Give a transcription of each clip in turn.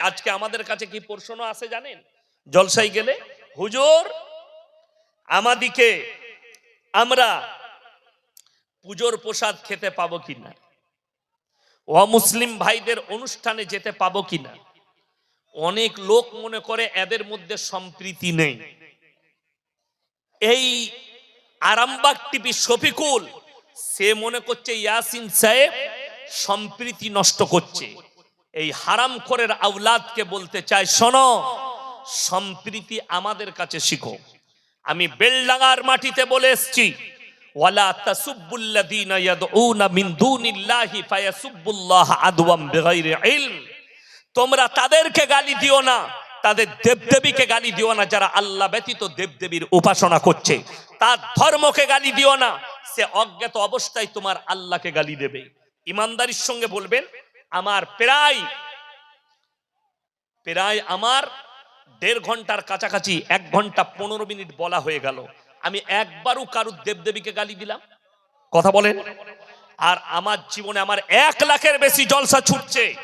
আজকে আমাদের কাছে কি প্রশ্ন আছে জানেন? জলসাই গেলে, হুজুর, আমাদিকে আমরা পুজোর প্রসাদ খেতে পাবো কিনা? অমুসলিম ভাইদের অনুষ্ঠানে যেতে পাবো কিনা? অনেক লোক মনে করে এদের মধ্যে সম্প্রীতি নেই। এই আরামবাগ টিপি শফিকুল, সে মনে করছে ইয়াসিন সাহেব সম্প্রীতি নষ্ট করছে। এই হারাম করের আউলাদকে বলতে চাই শোনো, সম্প্রীতি আমাদের কাছে শিখো। আমি বেলডাঙ্গার মাটিতে বলে এসছি তোমরা তাদেরকে গালি দিও না, তাদের দেবদেবীকে গালি দিও না, যারা আল্লাহ ব্যতীত দেবদেবীর উপাসনা করছে। তার ধর্মকে গালি দিও না, সে অজ্ঞাত অবস্থায় তোমার আল্লাহকে গালি দেবে। ইমানদারির সঙ্গে বলবেন আমার প্রায় প্রায় আমার দেড় ঘণ্টার কাছাকাছি, এক ঘণ্টা পনেরো মিনিট বলা হয়ে গেল। আমি একবারও কারুর দেবদেবীকে গালি দিলাম। কথা বলেন। আর আমার জীবনে আমার এক লাখের বেশি জলসা ছুটছে।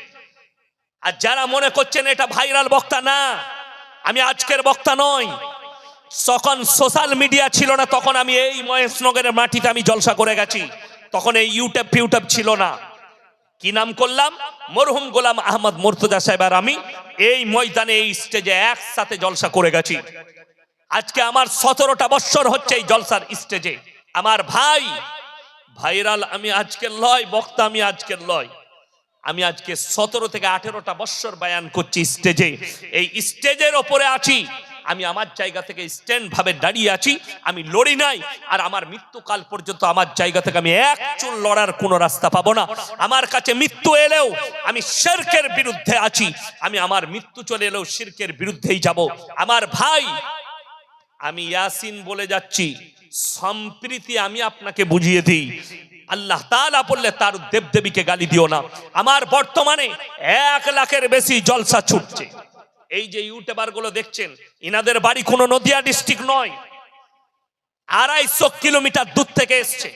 আর যারা মনে করছেন এটা ভাইরাল বক্তা না, আমি আজকের বক্তা নই। তখন সোশ্যাল মিডিয়া ছিল না, তখন আমি এই মহেশনগরের মাটিতে আমি জলসা করে গেছি। তখন এই ইউটিউব, ফিউটিউব ছিল না। কি নাম করলাম? মরহুম গোলাম আহমদ মুর্তজা সাহেব আর আমি এই ময়দানে, এই স্টেজে একসাথে জলসা করে গেছি। আজকে আমার সতেরোটা বৎসর হচ্ছে এই জলসার স্টেজে আমার ভাই, ভাইরাল আমি আজকের লয়, বক্তা আমি আজকের লয়। আমি আজকে সতেরো থেকে আঠেরোটা বৎসর বায়ান করছি স্টেজে এই স্টেজের ওপরে আছি। আমি আমার জায়গা থেকে স্ট্যান্ড ভাবে দাঁড়িয়ে আছি, আমি লড়ি নাই, আর আমার মৃত্যুকাল পর্যন্ত আমার জায়গা থেকে আমি এক চুল লড়ার কোনো রাস্তা পাবো না। আমার কাছে মৃত্যু এলেও আমি শিরকের বিরুদ্ধে আছি, আমি আমার মৃত্যু চলে এলেও শিরকের বিরুদ্ধেই যাব। আমার ভাই, আমি ইয়াসিন বলে যাচ্ছি, সম্প্রীতি আমি আপনাকে বুঝিয়ে দিই। আল্লাহ তাআলা বললে, তার দেবদেবীকে গালি দিও না। আমার বর্তমানে এক লাখের বেশি জলসা ছুটছে। এই যে ইউটিউবারগুলো দেখছেন, ইনাদের বাড়ি কোনো নদিয়া ডিস্ট্রিক্ট নয়। আড়াইশো কিলোমিটার দূর থেকে এসছে,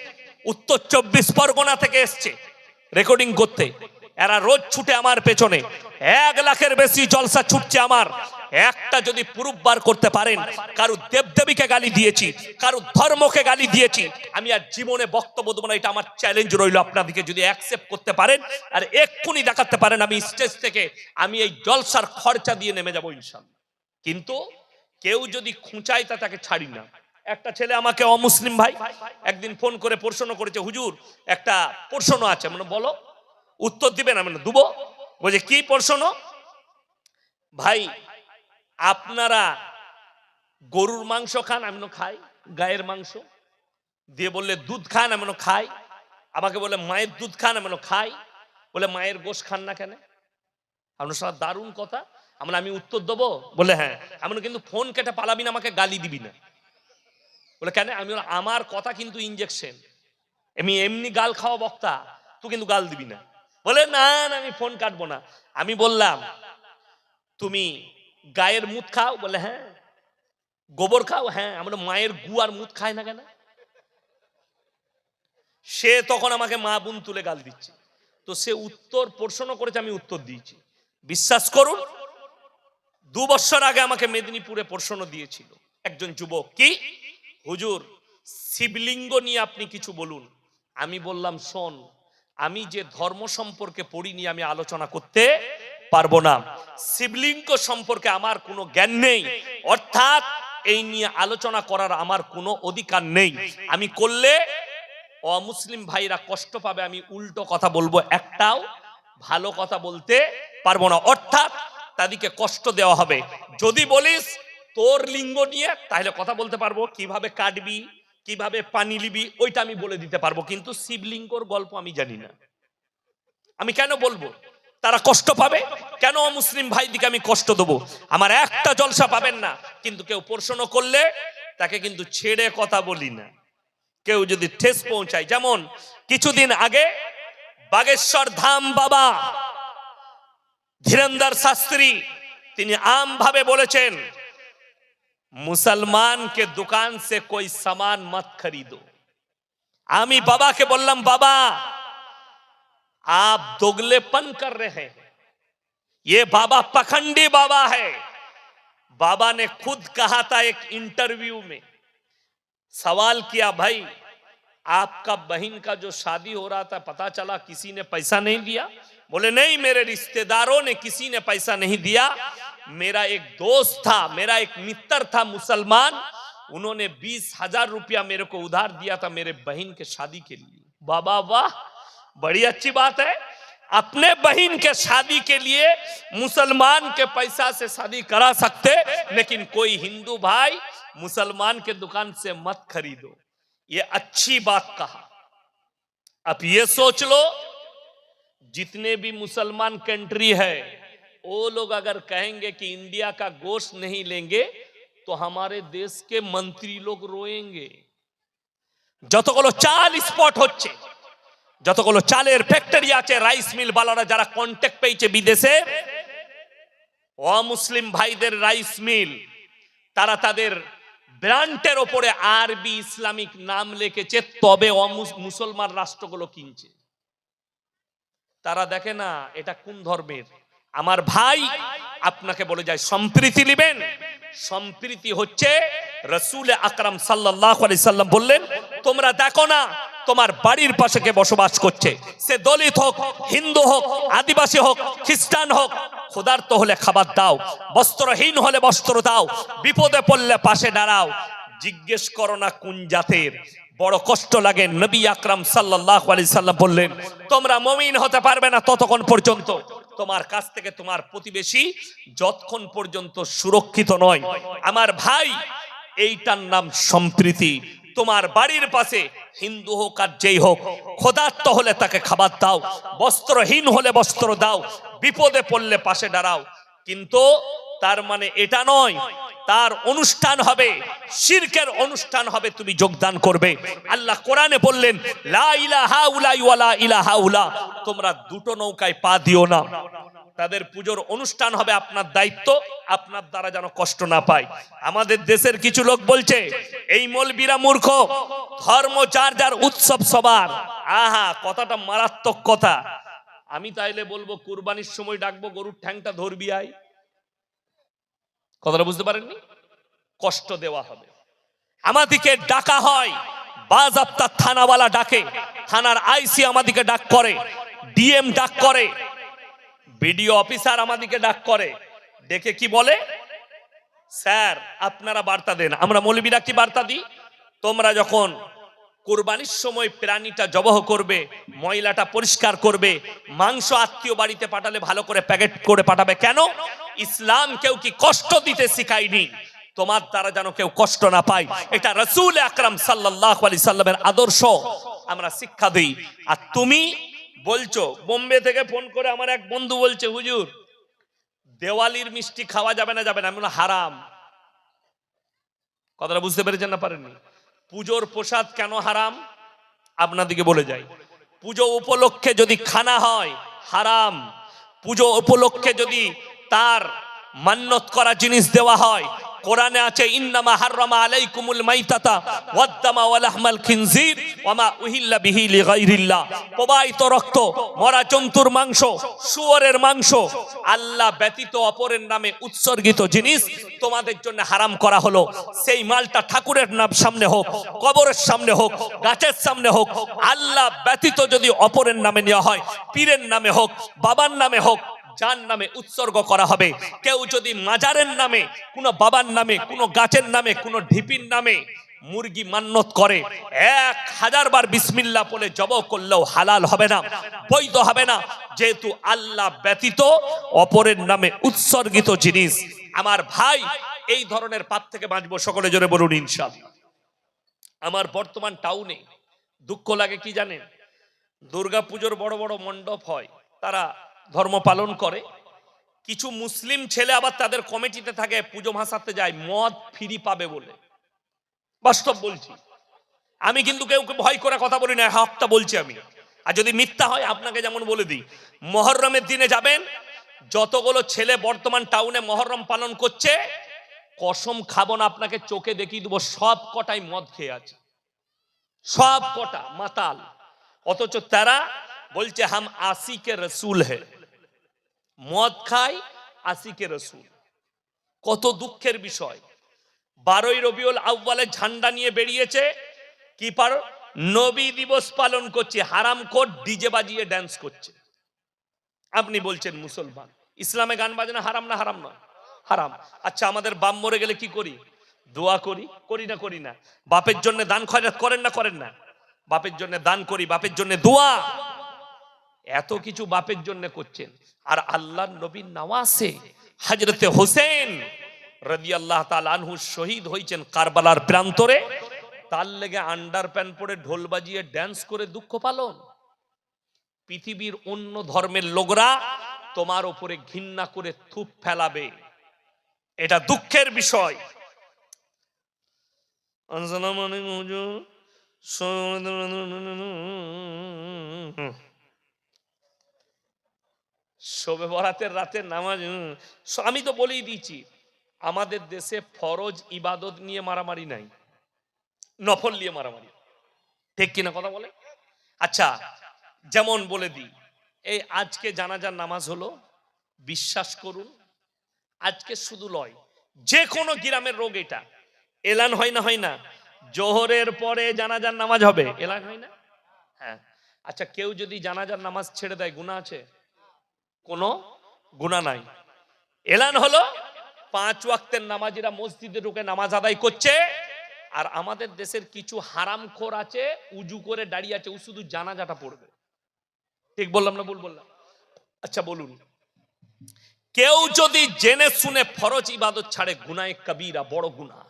উত্তর চব্বিশ পরগনা থেকে এসছে রেকর্ডিং করতে। এরা রোজ ছুটে আমার পেছনে। এক লাখের বেশি জলসা ছুটছে আমার। একটা যদি প্রুফ বার করতে পারেন কারু দেবদেবীকে গালি দিয়েছি কারু ধর্মকে গালি দিয়েছি আমি আর জীবনে বক্তব্য দেবো না এটা আমার চ্যালেঞ্জ রইল আপনাদেরকে যদি অ্যাকসেপ্ট করতে পারেন আর এক্ষুনি দেখাতে পারেন আমি স্টেজ থেকে আমি এই জলসার খরচা দিয়ে নেমে যাব ইনশাল্লাহ কিন্তু কেউ যদি খুঁচায় তা তাকে ছাড়ি না। একটা ছেলে আমাকে অমুসলিম ভাই একদিন ফোন করে প্রশ্ন করেছে হুজুর একটা প্রশ্ন আছে। মানে বলো। উত্তর দিবেন আমি বললাম, দুবো। বলছে কি প্রশ্ন? ভাই, আপনারা গরুর মাংস খান, আমি খাই। গায়ের মাংস। দিয়ে বললে, দুধ খান, আমি খাই। আমাকে বলে, মায়ের দুধ খান, আমি খাই। বলে, মায়ের গোশ খান না কেন? আপনার সাথে দারুণ কথা। আমরা আমি উত্তর দেবো? বলে হ্যাঁ। আমি কিন্তু ফোন কেটে পালাবি না, আমাকে গালি দিবি না। বলে, কেন? আমি আমার কথা কিন্তু ইঞ্জেকশন আমি এমনি গাল খাওয়া বক্তা, তুই কিন্তু গাল দিবি না। বলে, না না, আমি ফোন কাটবো না। আমি বললাম, তুমি গায়ের মুখ খাও? বলে হ্যাঁ। গোবর খাও? হ্যাঁ। আমরা মায়ের গু আর মুখ খায় না কেন? সে তখন আমাকে মা বোন তুলে গাল দিচ্ছে। তো সে উত্তর প্রশ্ন করেছে, আমি উত্তর দিয়েছি। বিশ্বাস করুন, দু বছর আগে আমাকে মেদিনীপুরে প্রশ্ন দিয়েছিল একজন যুবক, কি? হুজুর, শিবলিঙ্গ নিয়ে আপনি কিছু বলুন। আমি বললাম, শোন আমি যে ধর্ম সম্পর্কে পড়িনি আমি আলোচনা করতে পারব না। শিবলিঙ্গ সম্পর্কে আমার কোনো জ্ঞান নেই। অর্থাৎ এই নিয়ে আলোচনা করার আমার কোনো অধিকার নেই। আমি করলে অমুসলিম ভাইরা কষ্ট পাবে, আমি উল্টো কথা বলব, একটাও ভালো কথা বলতে পারব না। অর্থাৎ তাদেরকে কষ্ট দেওয়া হবে। যদি বলিস তোর লিঙ্গ নিয়ে, তাহলে কথা বলতে পারব। কীভাবে কাটবি? কীভাবে পানি লিবি ওইটা আমি বলে দিতে পারব। কিন্তু শিবলিঙ্গর গল্প আমি জানি না। আমি কেন বলব? তারা কষ্ট পাবে? কেন মুসলিম ভাইদিকে আমি কষ্ট দেবো? আমার একটা জলসা পাবেন না। কিন্তু কেউ প্রশ্ন করলে তাকে কিন্তু ছেড়ে কথা বলি না। কেউ যদি ঠেস পৌঁছায়, যেমন কিছুদিন আগে বাগেশ্বর ধাম বাবা, ধীরেন্দর শাস্ত্রী, তিনি আম ভাবে বলেছেন মুসলমান के दुकान से कोई सामान मत खरीदो আমি বাবাকে বললাম বাবা आप दोगलेपन कर रहे हैं ये बाबा पखंडी बाबा है बाबा ने खुद कहा था एक इंटरव्यू में सवाल किया भाई आपका बहन का जो शादी हो रहा था पता चला किसी ने पैसा नहीं दिया बोले नहीं मेरे रिश्तेदारों ने किसी ने पैसा नहीं दिया मेरा एक दोस्त था, मेरा एक मित्र था मुसलमान। उन्होंने बीस हज़ार रुपया मेरे को उधार दिया था मेरे बहन के शादी के लिए। बाबा, वाह, बड़ी अच्छी बात है। अपने बहन के शादी के लिए मुसलमान के पैसा से शादी करा सकते, लेकिन कोई हिंदू भाई मुसलमान के दुकान से मत खरीदो। ये अच्छी बात कहा। अब ये सोच लो, जितने भी मुसलमान कंट्री है वो लोग अगर कहेंगे कि इंडिया का गोश्त नहीं लेंगे तो हमारे देश के मंत्री लोग रोएंगे যতগুলো চাল স্পট হচ্ছে যতগুলো চালের ফ্যাক্টরি আছে রাইস মিল বালারা যারা কন্ট্যাক্ট পেয়েছে বিদেশে অমুসলিম ভাইদের রাইস মিল তারা তাদের ব্র্যান্ডের ওপরে আরবি ইসলামিক নাম লিখেছে তবে অমুস- মুসলমান রাষ্ট্রগুলো কিনছে তারা দেখে না এটা কোন ধর্মের আমার ভাই আপনাকে বলে যায়, সম্প্রীতি নেবেন। সম্প্রীতি হচ্ছে রসুল আকরাম সাল্লাহ সাল্লাম বললেন, তোমরা দেখো না, তোমার বাড়ির পাশে কে বসবাস করছে। সে দলিত হোক, হিন্দু হোক, আদিবাসী হোক, খ্রিস্টান হোক, ক্ষুধার্ত হলে খাবার দাও, বস্ত্রহীন হলে বস্ত্র দাও, বিপদে পড়লে পাশে দাঁড়াও। জিজ্ঞেস করো না কোন জাতের। বড় কষ্ট লাগে, নবী আকরাম সাল্লাহ আলি সাল্লাম বললেন, তোমরা মমিন হতে পারবে না ততক্ষণ পর্যন্ত। তোমার কাছ থেকে তোমার প্রতিবেশী যতক্ষণ পর্যন্ত সুরক্ষিত নয়। আমার ভাই, এইটার নাম সম্প্রীতি। তোমার বাড়ির পাশে হিন্দু হোক আর যেই হোক, ক্ষুধার্ত হলে তাকে খাবার দাও, বস্ত্রহীন হলে বস্ত্র দাও, বিপদে পড়লে পাশে দাঁড়াও। কিন্তু তার মানে এটা নয় তার অনুষ্ঠান হবে, শিরকের অনুষ্ঠান হবে, তুমি যোগদান করবে। আল্লাহ কোরআনে বললেন, লা তোমরা দুটো নৌকায় পা দিও না। তাদের পুজোর অনুষ্ঠান হবে আপনার দায়িত্ব, আপনার দ্বারা যেন কষ্ট না পায়। আমাদের দেশের কিছু লোক বলছে, এই মলবিরা মূর্খ, ধর্ম যার যার উৎসব সবার। আহা, কথাটা মারাত্মক কথা। আমি তাইলে বলব, কুরবানির সময় ডাকবো, গরুর ঠ্যাংটা ধরবি আয় কথাটা বুঝতে পারেননি? কষ্ট দেওয়া হবে। আমাদিকে ডাকা হয়, বাজাপ্তা থানাওয়ালা ডাকে, থানার আইসি আমাদিকে ডাক করে, ডিএম ডাক করে, বিডিও অফিসার আমাদিকে ডাক করে, ডেকে কি বলে? স্যার, আপনারা বার্তা দেন, আমরা মৌলবীরা কি বার্তা দিই? তোমরা যখন কোরবানির সময় প্রাণীটা জবহ করবে, ময়লাটা পরিষ্কার করবে, মাংস আত্মীয় বাড়িতে পাঠালে ভালো করে প্যাকেট করে পাঠাবে। কেন? ইসলাম কেউ কি কষ্ট দিতে শিখায়নি? তোমার দ্বারা যেন কেউ কষ্ট না পায়। এটা রসুল আকরাম সাল্লাহ সাল্লামের আদর্শ। আমরা শিক্ষা দিই। আর তুমি বলছো, বোম্বে থেকে ফোন করে আমার এক বন্ধু বলছে, হুজুর, দেওয়ালির মিষ্টি খাওয়া যাবে না যাবে না। আমি হারাম। কথাটা বুঝতে পেরেছেন না পারেননি? পুজোর প্রসাদ কেন হারাম? আপনাদেরকে বলে যাই। পুজো উপলক্ষে যদি খানা হয়, হারাম। পুজো উপলক্ষে যদি তার মান্যত করা জিনিস দেওয়া হয় কোরআনে আছে, ইন্নামা হাররামা আলাইকুমুল মাইতাতা ওয়াদ্দামা ওয়া লাহমাল খিনজির ওয়ামা উহিল্লা বিহি লিগাইরিল্লাহ। প্রবাহিত রক্ত, মরা জন্তুর মাংস, শুয়োরের মাংস, আল্লাহ ব্যতীত অপরের নামে উৎসর্গিত জিনিস তোমাদের জন্য হারাম করা হলো। সেই মালটা ঠাকুরের নাম সামনে হোক, কবরের সামনে হোক, গাছের সামনে হোক, আল্লাহ ব্যতীত যদি অপরের নামে নেওয়া হয়, পীরের নামে হোক, বাবার নামে হোক যার নামে উৎসর্গ করা হবে। কেউ যদি মাজারের নামে, কোনো বাবার নামে, কোনো গাছের নামে, কোনো ঢিপির নামে মুরগি মান্যত করে, এক হাজার বার বিসমিল্লা বলে জব করলেও হালাল হবে না, বৈধ হবে না। যেহেতু আল্লাহ ব্যতীত অপরের নামে উৎসর্গিত জিনিস। আমার ভাই এই ধরনের পাপ থেকে বাঁচবো, সকলে জোরে বলুন ইনশাল্লাহ আমার বর্তমান টাউনে দুঃখ লাগে কি জানেন? দুর্গা পুজোর বড় বড় মণ্ডপ হয়, তারা ধর্ম পালন করে। কিছু মুসলিম ছেলে আবার তাদের কমিটিতে থাকে, পুজো ভাসাতে যায়, মদ ফিরি পাবে বলে। বাস্তব বলছি। আমি কিন্তু কেউ ভয় করে কথা বলি না হকটা বলছি আমি। আর যদি মিথ্যা হয়, আপনাকে যেমন বলে দিই, মহরমের দিনে যাবেন, যতগুলো ছেলে বর্তমান টাউনে মহরম পালন করছে, কসম খাব না, আপনাকে চোখে দেখিয়ে দেবো, সব কটাই মদ খেয়ে আছে। সব কটা, মাতাল। অথচ তারা বলছে, হাম আসি কে রসুল হে। মদ খায় আশিকে রসুল। কত দুঃখের বিষয়। বারোই রবিউল আউ্বালে ঝান্ডা নিয়ে বেরিয়েছে। কি পার? নবী দিবস পালন করছে, হারাম কোট ডিজে বাজিয়ে ড্যান্স করছে। আপনি বলছেন মুসলমান। ইসলামে গান বাজনা হারাম না হারাম নয়? হারাম। আচ্ছা আমাদের বাম মরে গেলে কি করি? দোয়া করি? করি না করি না। বাপের জন্য দান খয়রাত করেন না করেন না। বাপের জন্য দান করি, বাপের জন্য দোয়া। এত কিছু বাপের জন্য করছেন। আর আল্লাহ নবীন নওয়াসে হজরতে হোসেন রদি আল্লাহ আনহু শহীদ হয়েছেন কারবালার প্রান্তরে। তার লেগে আন্ডার প্যান্ট পরে ঢোল বাজিয়ে ড্যান্স করে দুঃখ পালন। পৃথিবীর অন্য ধর্মের লোকরা তোমার উপরে ঘৃণা করে থুপ ফেলাবে। এটা দুঃখের বিষয়। হুজুর। শোবে বরাতের রাতে নামাজ আমি তো বলেই দিয়েছি, আমাদের দেশে ফরজ ইবাদত নিয়ে মারামারি নাই, নফল নিয়ে মারামারি। ঠিক কিনা কথা বলে? আচ্ছা যেমন বলে দিই, এই আজকে জানাজার নামাজ হলো, বিশ্বাস করুন, আজকে শুধু লয় যে কোনো গ্রামের রোগ এটা, এলান হয় না হয় না, জোহরের পরে জানাজার নামাজ হবে, এলান হয় না? হ্যাঁ আচ্ছা কেউ যদি জানাজার নামাজ ছেড়ে দেয় গুণা আছে? কোনো গুণা নাই। এলান হলো পাঁচ ওয়াক্তের নামাজিরা মসজিদে ঢুকে নামাজ আদায় করছে, আর আমাদের দেশের কিছু হারামখোর আছে, উজু করে দাঁড়িয়ে আছে, ও শুধু জানাজাটা পড়বে। ঠিক বললাম না ভুল বললাম? আচ্ছা বলুন। কেউ যদি জেনে শুনে ফরজ ইবাদত ছাড়ে গুনায় কবিরা, বড় গুনাহ।